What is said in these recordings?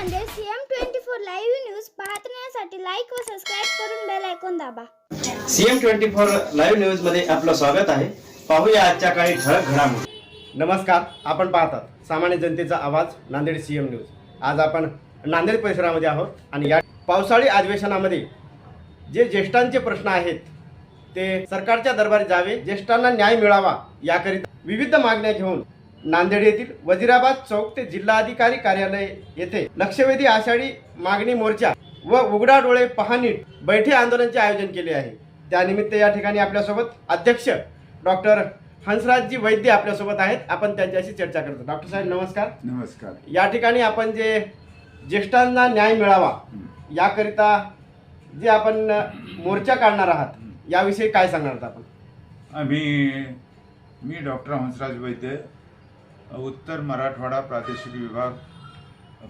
Nanded CM twenty four live news पाहण्यासाठी like व subscribe करून बेल ऐकून दाबा. सीएम ट्वेंटी फोर लाईव्ह न्यूजमध्ये आपलं स्वागत आहे. पाहूया आजच्या काही ठळक घडामोडी. नमस्कार आपण पाहतात सामान्य जनतेचा आवाज नांदेड सी एम न्यूज. आज आपण नांदेड परिसरामध्ये आहोत आणि या पावसाळी अधिवेशनामध्ये जे ज्येष्ठांचे प्रश्न आहेत ते सरकारच्या दरबारी जावे ज्येष्ठांना न्याय मिळावा याकरिता विविध मागण्या घेऊन नांदेड येथील वजिराबाद चौक ते जिल्हाधिकारी कार्यालय येथे लक्षवेधी आषाढी मागणी मोर्चा व उघडा डोळे पाहणी बैठे आंदोलनाचे आयोजन केले आहे. त्यानिमित्त या ठिकाणी आपल्यासोबत अध्यक्ष डॉक्टर हंसराजजी वैद्य आपल्यासोबत आहेत. आपण त्यांच्याशी चर्चा करतो. डॉक्टर साहेब नमस्कार. नमस्कार. या ठिकाणी आपण जे ज्येष्ठांना न्याय मिळावा याकरिता जे आपण मोर्चा काढणार आहात याविषयी काय सांगणार आहात आपण? आम्ही मी डॉक्टर हंसराज वैद्य उत्तर मराठवाडा प्रादेशिक विभाग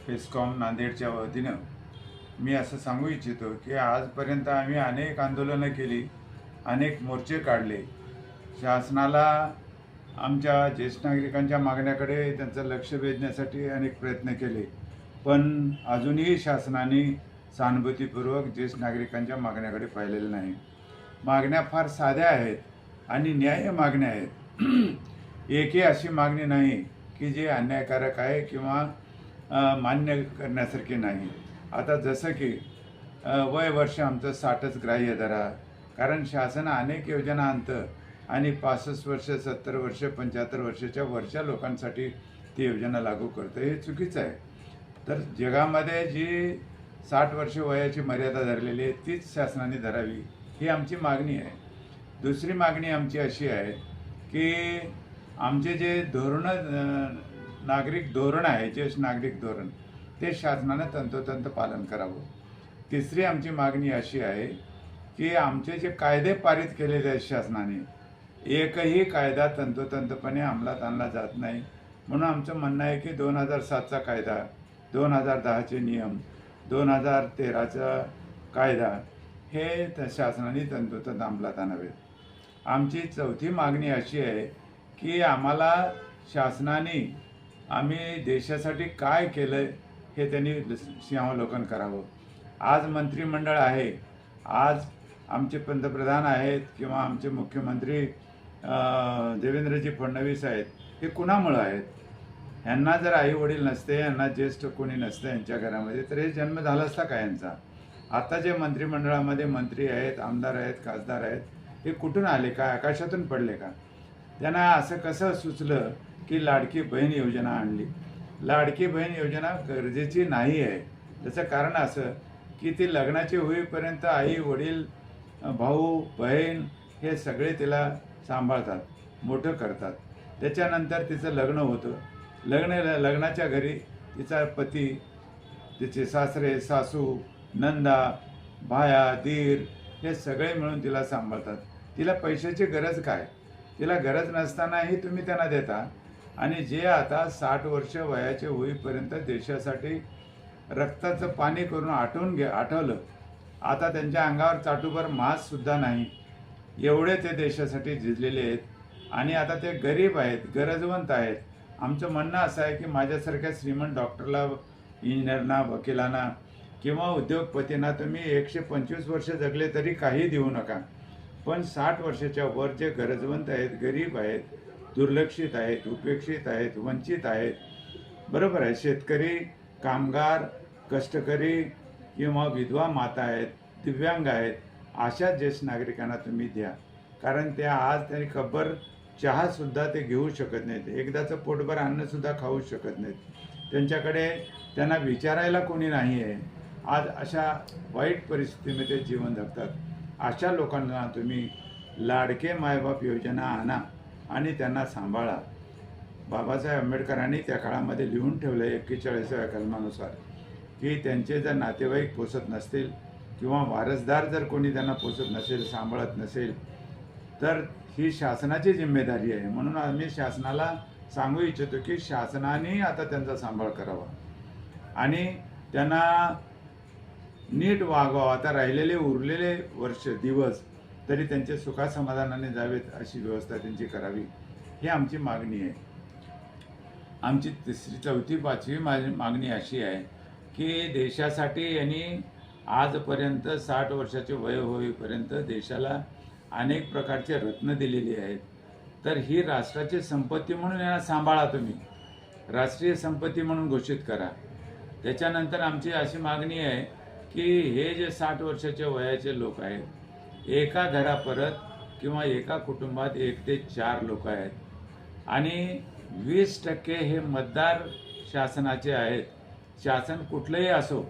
फेसकॉम नांदेडच्या वतीनं मी असं सांगू इच्छितो की आजपर्यंत आम्ही अनेक आंदोलनं केली अनेक मोर्चे काढले. शासनाला आमच्या ज्येष्ठ नागरिकांच्या मागण्याकडे त्यांचं लक्ष वेधण्यासाठी अनेक प्रयत्न केले. पण अजूनही शासनाने सहानुभूतीपूर्वक ज्येष्ठ नागरिकांच्या मागण्याकडे पाहिलेलं नाही. मागण्या फार साध्या आहेत आणि न्याय्य मागण्या आहेत. एकही अशी मागणी नाही की जी अन्यायकारक आहे किंवा मान्य करण्यासारखी नाही. आता जसं की वय वर्ष आमचं साठच ग्राह्य धरा. कारण शासन अनेक योजना आणतं आणि पासष्ट वर्ष सत्तर वर्ष पंच्याहत्तर वर्षाच्या वरच्या लोकांसाठी ती योजना लागू करतं हे चुकीचं आहे. तर जगामध्ये जी साठ वर्ष वयाची मर्यादा धरलेली आहे तीच शासनाने धरावी ही आमची मागणी आहे. दुसरी मागणी आमची अशी आहे की आमचे जे धोरणं नागरिक धोरण आहे ज्येष्ठ नागरिक धोरण ते शासनानं तंतोतंत पालन करावं. तिसरी आमची मागणी अशी आहे की आमचे जे कायदे पारित केलेले आहेत शासनाने एकही कायदा तंतोतंतपणे अंमलात आणला जात नाही. म्हणून आमचं म्हणणं आहे की दोन हजार सातचा कायदा दोन हजार दहाचे नियम दोन हजार तेराचा कायदा हे शासनाने तंतोतंत अंमलात आणावेत. आमची चौथी मागणी अशी आहे की आम्हाला शासनाने आम्ही देशासाठी काय केलं हे त्यांनी सिंहावलोकन करावं. आज मंत्रिमंडळ आहे. आज आमचे पंतप्रधान आहेत किंवा आमचे मुख्यमंत्री देवेंद्रजी फडणवीस आहेत हे कुणामुळं आहेत? ह्यांना जर आई वडील नसते यांना ज्येष्ठ कोणी नसतं यांच्या घरामध्ये तर हे जन्म झाला असता का यांचा? आता जे मंत्रिमंडळामध्ये मंत्री आहेत आमदार आहेत खासदार आहेत हे कुठून आले? का आकाशातून पडले का? त्यांना असं कसं सुचलं की लाडकी बहीण योजना आणली? लाडकी बहीण योजना गरजेची नाही आहे. त्याचं कारण असं की ती लग्नाची होईपर्यंत आई वडील भाऊ बहीण हे सगळे तिला सांभाळतात मोठं करतात. त्याच्यानंतर तिचं लग्न होतं. लग्न लग्नाच्या घरी तिचा पती तिचे सासरे सासू नंदा भाया दीर हे सगळे मिळून तिला सांभाळतात. तिला पैशाची गरज काय? तिला गरज नसतानाही तुम्ही त्यांना देता. आणि जे आता साठ वर्ष वयाचे होईपर्यंत देशासाठी रक्ताचं पाणी करून आठवून घे आठवलं. आता त्यांच्या अंगावर चाटूभर मास्कसुद्धा नाही. एवढे ते देशासाठी झिजलेले आहेत. आणि आता ते गरीब आहेत गरजवंत आहेत. आमचं म्हणणं असं आहे की माझ्यासारख्या श्रीमंत डॉक्टरला इंजिनियरना वकिलांना किंवा उद्योगपतींना तुम्ही एकशे पंचवीस वर्ष जगले तरी काही देऊ नका. पण साठ वर्षाच्या वर जे गरजवंत आहेत गरीब आहेत दुर्लक्षित आहेत उपेक्षित आहेत वंचित आहेत बरोबर आहे शेतकरी कामगार कष्टकरी किंवा विधवा माता आहेत दिव्यांग आहेत अशा ज्येष्ठ नागरिकांना तुम्ही द्या. कारण त्या आज त्यांनी खबर चहासुद्धा ते घेऊ शकत नाहीत. एकदाचं पोटभर अन्नसुद्धा खाऊ शकत नाहीत. त्यांच्याकडे त्यांना विचारायला कोणी नाही आहे. आज अशा वाईट परिस्थितीमध्ये जीवन जगतात. अशा लोकांना तुम्ही लाडके मायबाप योजना आणा आणि त्यांना सांभाळा. बाबासाहेब आंबेडकरांनी त्या काळामध्ये लिहून ठेवलं एक्केचाळीसाव्या कलमानुसार की त्यांचे जर नातेवाईक पोसत नसतील किंवा वारसदार जर कोणी त्यांना पोसत नसेल सांभाळत नसेल तर ही शासनाची जिम्मेदारी आहे. म्हणून आम्ही शासनाला सांगू इच्छितो की शासनाने आता त्यांचा सांभाळ करावा. आणि त्यांना नीट वागावं. आता राहिलेले उरलेले वर्ष दिवस तरी त्यांचे सुखासमाधानाने जावेत अशी व्यवस्था त्यांची करावी. ही आमची मागणी आहे. आमची तिसरी चौथी पाचवी माझी मागणी अशी आहे की देशासाठी यांनी आजपर्यंत साठ वर्षाचे वय होईपर्यंत देशाला अनेक प्रकारचे रत्न दिलेली आहेत. तर ही राष्ट्राची संपत्ती म्हणून यांना सांभाळा तुम्ही. राष्ट्रीय संपत्ती म्हणून घोषित करा. त्याच्यानंतर आमची अशी मागणी आहे की हे जे साठ वर्षाच्या वयाचे लोक आहेत एका घरापरत किंवा एका कुटुंबात एक ते चार लोक आहेत. आणि वीस टक्के हे मतदार शासनाचे आहेत. शासन कुठलंही असो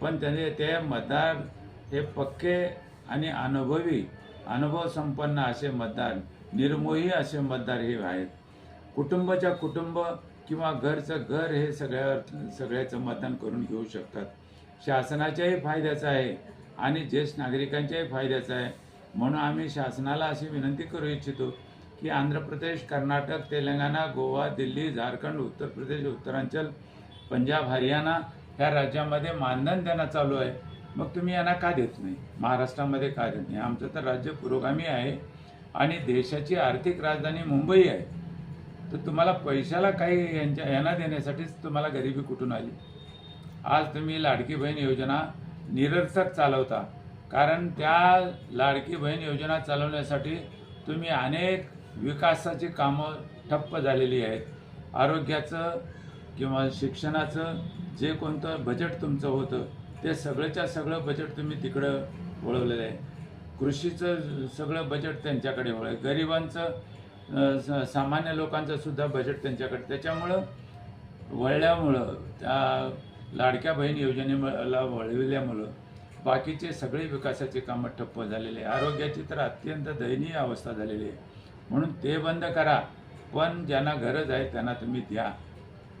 पण त्याने ते मतदार हे पक्के आणि अनुभवी अनुभव संपन्न असे मतदार निर्मोही असे मतदार हे आहेत. कुटुंबाच्या कुटुंब किंवा घरचं घर हे सगळ्या सगळ्याचं मतदान करून घेऊ शकतात. शासनाच्याही फायद्याचं आहे आणि ज्येष्ठ नागरिकांच्याही फायद्याचं आहे. म्हणून आम्ही शासनाला अशी विनंती करू इच्छितो की आंध्र प्रदेश कर्नाटक तेलंगणा गोवा दिल्ली झारखंड उत्तर प्रदेश उत्तरांचल पंजाब हरियाणा ह्या राज्यामध्ये मानधन देणं चालू आहे. मग तुम्ही यांना का देत नाही? महाराष्ट्रामध्ये का देत नाही? आमचं तर राज्य पुरोगामी आहे आणि देशाची आर्थिक राजधानी मुंबई आहे. तर तुम्हाला पैशाला काही यांच्या यांना देण्यासाठीच तुम्हाला गरिबी कुठून आली? आज तुम्ही लाडकी बहीण योजना निरर्थक चालवता. कारण त्या लाडकी बहीण योजना चालवण्यासाठी तुम्ही अनेक विकासाची कामं ठप्प झालेली आहेत. आरोग्याचं किंवा शिक्षणाचं जे कोणतं बजेट तुमचं होतं ते सगळंच्या सगळं बजेट तुम्ही तिकडं वळवलेलं आहे. कृषीचं सगळं बजेट त्यांच्याकडे वळ आहे. गरिबांचं स- सामान्य लोकांचं सुद्धा बजेट त्यांच्याकडे. त्याच्यामुळं वळल्यामुळं त्या लाडक्या बहीण योजनेला वळविल्यामुळं बाकीचे सगळे विकासाचे कामं ठप्प झालेले आरोग्याची तर अत्यंत दयनीय अवस्था झालेली आहे. म्हणून ते बंद करा. पण ज्यांना गरज आहे त्यांना तुम्ही द्या.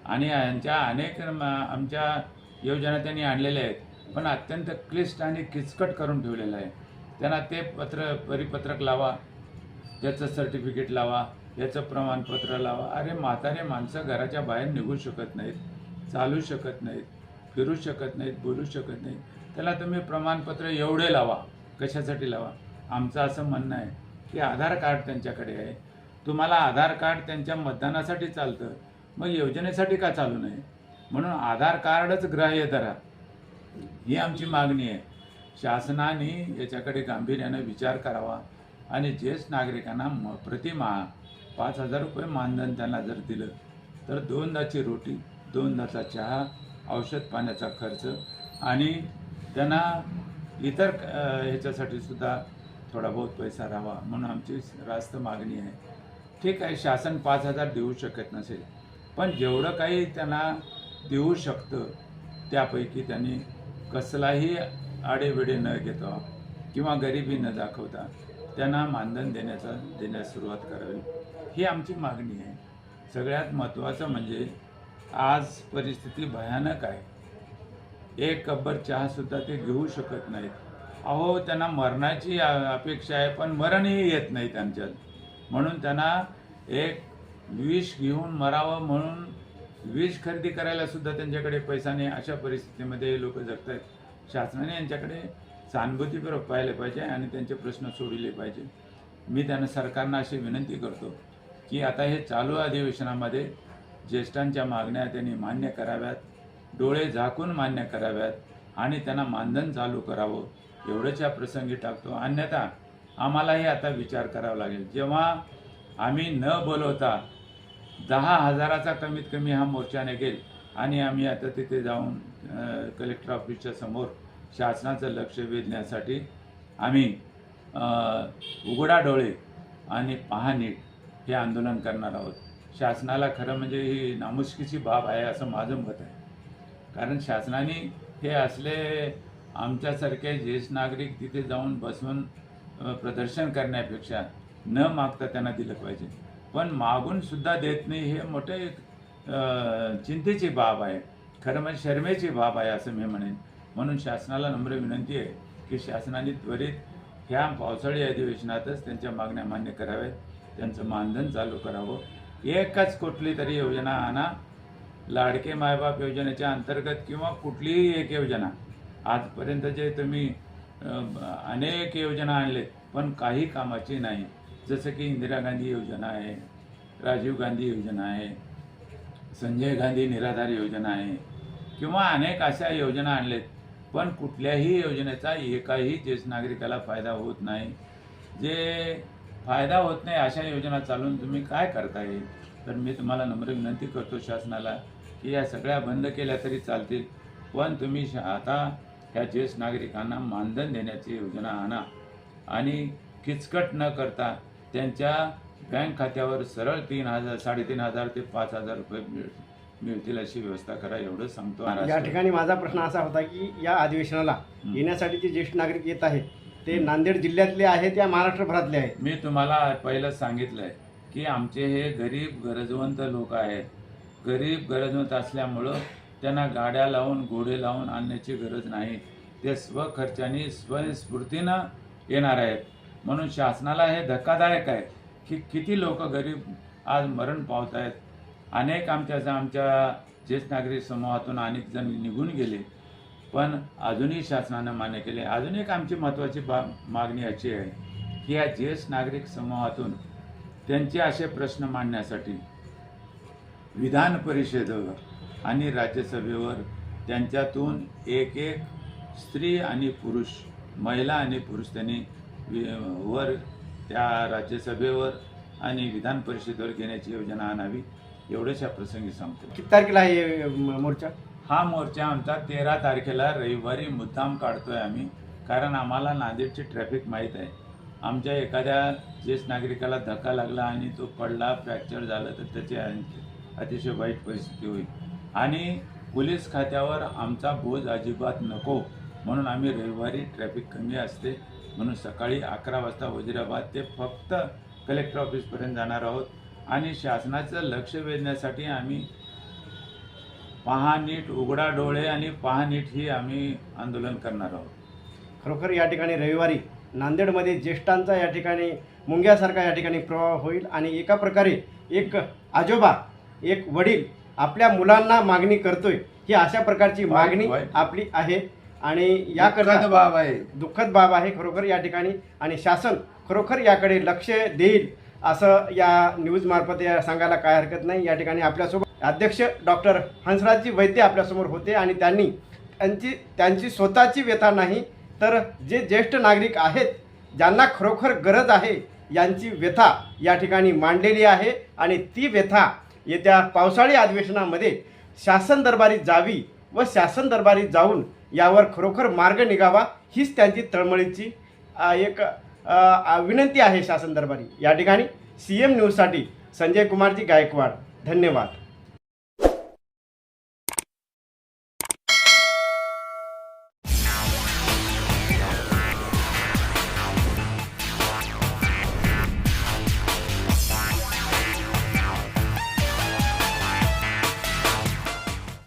आणि यांच्या अनेक आमच्या योजना त्यांनी आणलेल्या आहेत. पण अत्यंत क्लिष्ट आणि किचकट करून ठेवलेलं आहे. त्यांना ते पत्र परिपत्रक लावा. त्याचं सर्टिफिकेट लावा. याचं प्रमाणपत्र लावा. अरे म्हातारे माणसं घराच्या बाहेर निघू शकत नाहीत. चालू शकत नाहीत. फिरू शकत नाहीत बोलू शकत नाहीत. त्याला तुम्ही प्रमाणपत्र एवढे लावा कशासाठी लावा? आमचं असं म्हणणं आहे की आधार कार्ड त्यांच्याकडे आहे. तुम्हाला आधार कार्ड त्यांच्या मतदानासाठी चालतं. मग योजनेसाठी का चालू नाही? म्हणून आधार कार्डच ग्राह्य धरा. ही आमची मागणी आहे. शासनाने याच्याकडे गांभीर्यानं विचार करावा आणि ज्येष्ठ नागरिकांना म प्रतिमाहा पाच हजार रुपये मानधन त्यांना जर दिलं तर दोनदाची रोटी दोनदाचा चहा औषध पाण्याचा खर्च आणि त्यांना इतर ह्याच्यासाठी सुद्धा थोडा बहुत पैसा राहावा म्हणून आमची रास्त मागणी आहे. ठीक आहे शासन पाच हजार देऊ शकत नसेल पण जेवढं काही त्यांना देऊ शकतं त्यापैकी त्यांनी कसलाही आडेवेडे न घेता किंवा गरिबी न दाखवता त्यांना मानधन देण्याचा देण्यास सुरुवात करावी. ही आमची मागणी आहे. सगळ्यात महत्त्वाचं म्हणजे आज परिस्थिती भयानक आहे. एक कब्बर चहासुद्धा ते घेऊ शकत नाहीत. अहो त्यांना मरणाची अपेक्षा आहे पण मरणही येत नाही त्यांच्यात. म्हणून त्यांना एक विष घेऊन मरावं म्हणून विष खरेदी करायला सुद्धा त्यांच्याकडे पैसा नाही. अशा परिस्थितीमध्ये लोक जगत आहेत शासनाने यांच्याकडे सहानुभूतीपूर्वक पाहिले पाहिजे आणि त्यांचे प्रश्न सोडले पाहिजे. मी त्यांना सरकारनं अशी विनंती करतो की आता हे चालू अधिवेशनामध्ये ज्येष्ठांच्या मागण्या त्यांनी मान्य कराव्यात डोळे झाकून मान्य कराव्यात आणि त्यांना मानधन चालू करावं एवढंच या प्रसंगी टाकतो. अन्यथा आम्हालाही आता विचार करावा लागेल. जेव्हा आम्ही न बोलवता दहा हजाराचा कमीत कमी हा मोर्चा निघेल आणि आम्ही आता तिथे जाऊन कलेक्टर ऑफिसच्या समोर शासनाचं लक्ष वेधण्यासाठी आम्ही उघडा डोळे आणि पहा नीट हे आंदोलन करणार आहोत. शासनाला खरं म्हणजे ही नामुष्कीची बाब आहे असं माझं मत आहे. कारण शासनाने हे असले आमच्यासारखे ज्येष्ठ नागरिक तिथे जाऊन बसून प्रदर्शन करण्यापेक्षा न मागता त्यांना दिलं पाहिजे. पण मागून सुद्धा देत नाही हे मोठे एक चिंतेची बाब आहे. खरं म्हणजे शर्मेची बाब आहे असं मी म्हणेन. म्हणून शासनाला नम्र विनंती आहे की शासनाने त्वरित ह्या पावसाळी अधिवेशनातच त्यांच्या मागण्या मान्य कराव्यात. त्यांचं मानधन चालू करावं. एकच कुठली तरी योजना आणा. लाडके मायबाप योजनेच्या अंतर्गत किंवा कुठलीही एक योजना. आजपर्यंत जे तुम्ही अनेक योजना आणलेत पण काही कामाची नाही. जसं की इंदिरा गांधी योजना आहे राजीव गांधी योजना आहे संजय गांधी निराधार योजना आहे किंवा अनेक अशा योजना आणलेत पण कुठल्याही योजनेचा एकाही ज्येष्ठ नागरिकाला फायदा होत नाही. जे फायदा होत नाही अशा योजना चालून तुम्ही काय करता येईल तर मी तुम्हाला नम्र विनंती करतो शासनाला की या सगळ्या बंद केल्या तरी चालतील पण तुम्ही आता ह्या ज्येष्ठ नागरिकांना मानधन देण्याची योजना आणा आणि किचकट न करता त्यांच्या बँक खात्यावर सरळ तीन हजार साडेतीन हजार ते पाच हजार रुपये मिळ मिळतील अशी व्यवस्था करा एवढं सांगतो या. ठिकाणी माझा प्रश्न असा होता की या अधिवेशनाला. येण्यासाठी जे ज्येष्ठ नागरिक येत आहेत ते नांदेड जिल्ह्यातले आहेत या महाराष्ट्रभरातले आहेत. मी तुम्हाला पहिलं सांगितलंय की आमचे हे गरीब गरजवंत लोक आहेत. गरीब गरजवंत असल्यामुळं त्यांना गाड्या लावून घोडे लावून आणण्याची गरज नाही. ते स्वखर्चाने स्वस्फूर्तीनं येणार आहेत. म्हणून शासनाला हे धक्कादायक आहे की किती लोक गरीब आज मरण पावत आहेत अनेक आमच्या आमच्या ज्येष्ठ नागरिक समूहातून अनेक जण निघून गेले. पण अजूनही शासनानं मान्य केले. अजून एक आमची महत्त्वाची बा मागणी अशी आहे की या ज्येष्ठ नागरिक समूहातून त्यांचे असे प्रश्न मांडण्यासाठी विधान परिषदेवर आणि राज्यसभेवर त्यांच्यातून एक एक स्त्री आणि पुरुष महिला आणि पुरुष त्यांनी वर त्या राज्यसभेवर आणि विधान परिषदेवर घेण्याची योजना आणावी एवढंच या प्रसंगी सांगतो. किती तारखेला आहे मोर्चा? हा मोर्चा आमचा तेरा तारखेला रविवारी मुद्दाम काढतो आहे आम्ही कारण आम्हाला नांदेडची ट्रॅफिक माहीत आहे. आमच्या एखाद्या ज्येष्ठ नागरिकाला धक्का लागला आणि तो पडला फ्रॅक्चर झालं तर त्याची अतिशय वाईट परिस्थिती होईल. आणि पोलीस खात्यावर आमचा बोज अजिबात नको म्हणून आम्ही रविवारी ट्रॅफिक कमी असते. म्हणून सकाळी अकरा वाजता वजिराबाद ते फक्त कलेक्टर ऑफिसपर्यंत जाणार आहोत. आणि शासनाचं लक्ष वेधण्यासाठी आम्ही पहा नीट उघडा डोळे आणि पहा नीट ही आम्ही आंदोलन करणार आहोत. खरोखर या ठिकाणी रविवारी नांदेडमध्ये ज्येष्ठांचा या ठिकाणी मुंग्यासारखा या ठिकाणी प्रवाह होईल आणि एका प्रकारे एक आजोबा एक वडील आपल्या मुलांना मागणी करतोय. ही अशा प्रकारची मागणी वाईट. आपली आहे. आणि दुःखद याकरता बाब आहे. दुःखद बाब आहे खरोखर या ठिकाणी. आणि शासन खरोखर याकडे लक्ष देईल असं या न्यूजमार्फत या सांगायला काय हरकत नाही. या ठिकाणी आपल्यासोबत अध्यक्ष डॉक्टर हंसराजजी वैद्य आपल्यासमोर होते आणि त्यांनी त्यांची त्यांची स्वतःची व्यथा नाही तर जे ज्येष्ठ नागरिक आहेत ज्यांना खरोखर गरज आहे यांची व्यथा या ठिकाणी मांडलेली आहे आणि ती व्यथा येत्या पावसाळी अधिवेशनामध्ये शासन दरबारी जावी व शासन दरबारी जाऊन यावर खरोखर मार्ग निघावा हीच त्यांची तळमळीची एक विनंती आहे शासन दरबारी. या ठिकाणी सी एम न्यूजसाठी संजय कुमारजी गायकवाड. धन्यवाद.